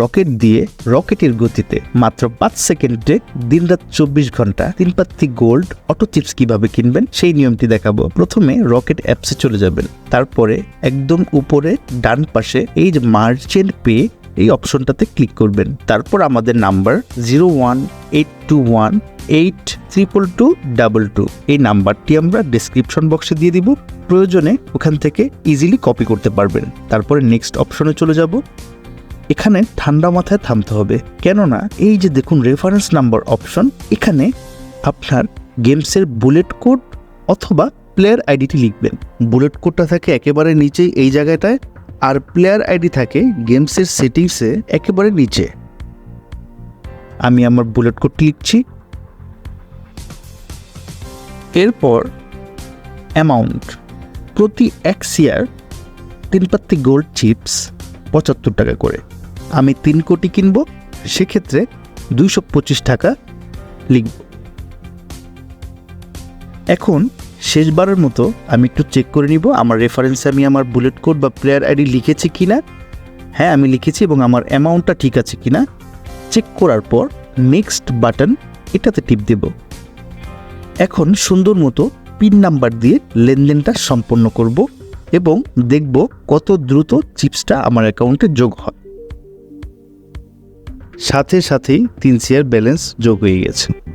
Rocket দিয়ে রকেটের গতিতে মাত্র পাঁচ সেকেন্ডে দিনরাত চব্বিশ ঘণ্টা তিন পাত্তি গোল্ড, অটো চিপস কীভাবে কিনবেন সেই নিয়মটি দেখাবো। প্রথমে রকেট অ্যাপসে চলে যাবেন। তারপরে একদম উপরে ডান পাশে এই যে মার্চেন্ট পে, এই অপশনটাতে ক্লিক করবেন। তারপর আমাদের number zero one eight two one eight triple two double two. এই নাম্বারটি আমরা ডিসক্রিপশন বক্সে দিয়ে দিব। প্রয়োজনে ওখান থেকে ইজিলি কপি করতে পারবেন। তারপরে নেক্সট অপশনে চলে যাব। এখানে ঠান্ডা মাথায় থামতে হবে। কেননা এই যে দেখুন রেফারেন্স নাম্বার অপশন এখানে আপনার গেমসের বুলেট কোড অথবা প্লেয়ার আইডিটি লিখবেন। বুলেট কোডটা থাকে একেবারে নিচেই এই জায়গাটায়, আর প্লেয়ার আইডি থাকে গেমসের সেটিংসে একেবারে নিচে। আমি আমার বুলেট কোডটি লিখছি। এরপর অ্যামাউন্ট প্রতি এক সিয়ার তিন পাত্তি গোল্ড চিপস পঁচাত্তর টাকা করে। আমি তিন কোটি কিনবো, সেক্ষেত্রে দুইশো পঁচিশ টাকা লিখব। এখন শেষবারের মতো আমি একটু চেক করে নিব, আমার রেফারেন্সে আমি আমার বুলেট কোড বা প্লেয়ার আইডি লিখেছি কি না? হ্যাঁ আমি লিখেছি এবং আমার অ্যামাউন্টটা ঠিক আছে কি না? চেক করার পর নেক্সট বাটন এটাতে টিপ দেব। এখন সুন্দর মতো পিন নাম্বার দিয়ে লেনদেনটা সম্পন্ন করব। এবং দেখব কত দ্রুত চিপসটা আমার অ্যাকাউন্টে যোগ হয়। সাথে সাথেই তিন শেয়ার ব্যালেন্স যোগ হয়ে গেছে।